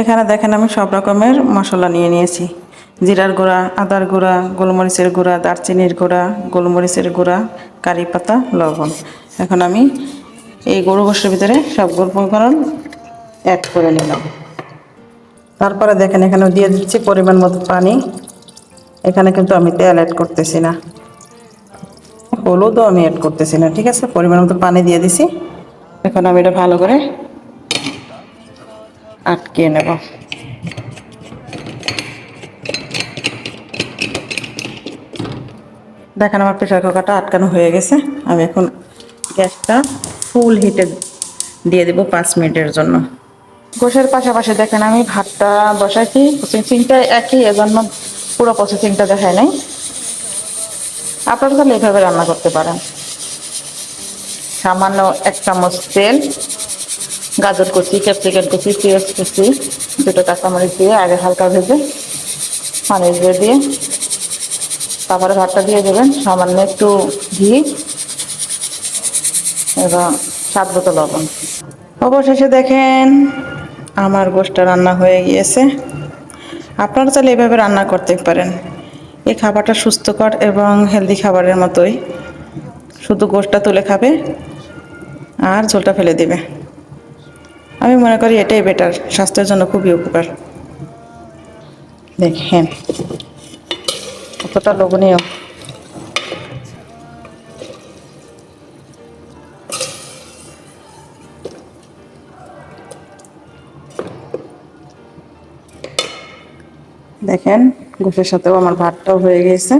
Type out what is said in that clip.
এখানে দেখেন আমি সব রকমের মশলা নিয়ে নিয়েছি। জিরার গুঁড়া, আদার গুঁড়া, গোলমরিচের গুঁড়া, দারচিনির গুঁড়া, গোলমরিচের গুঁড়া, কারি পাতা, লবণ। এখন আমি এই গরু গোষ্ঠের ভিতরে সবগুলো উপকরণ অ্যাড করে নিলাম। তারপরে দেখেন এখানে দিয়ে দিচ্ছি পরিমাণ মতো পানি। এখানে কিন্তু আমি তেল অ্যাড করতেছি না। হলুদও আমি অ্যাড করতেছি না, ঠিক আছে? পরিমাণ মতো পানি দিয়ে দিছি। এখন আমি এটা ভালো করে আটকিয়ে নেব। দেখেন আমার প্রেশার কুকারটা আটকানো হয়ে গেছে। আমি এখন গ্যাসটা ফুল হিটে দিয়ে দেবো পাঁচ মিনিটের জন্য। গোশের পাশাপাশি দেখেন আমি ভাতটা বসাইছি প্রসেসিংটা একই, এজন্য পুরো প্রসেসিংটা দেখায় নাই। আপনারা তাহলে এইভাবে রান্না করতে পারেন। সামান্য এক চামচ তেল গাজর কুচি ক্যাপসিকাম কুচি পেঁয়াজ কুচি দুটো কাঁচামরিচ দিয়ে আগে হালকা ভেজে পানি দিয়ে দিয়ে তারপরে ভাতটা দিয়ে দেবেন, সামান্য একটু ঘি, এবং স্বাদ মতো লবণ। অবশেষে দেখেন আমার গোষ্ঠটা রান্না হয়ে গিয়েছে। আপনারা চাইলে এভাবে রান্না করতে পারেন। এই খাবারটা সুস্থকর এবং হেলদি খাবারের মতোই। শুধু গোষ্ঠটা তুলে খাবে আর ঝোলটা ফেলে দেবে। আমি মনে করি এটাই বেটার স্বাস্থ্যের জন্য খুবই উপকার। দেখেন কতটা লোভনীয়। দেখেন, গোসের সাথেও আমার ভাতটাও হয়ে গিয়েছে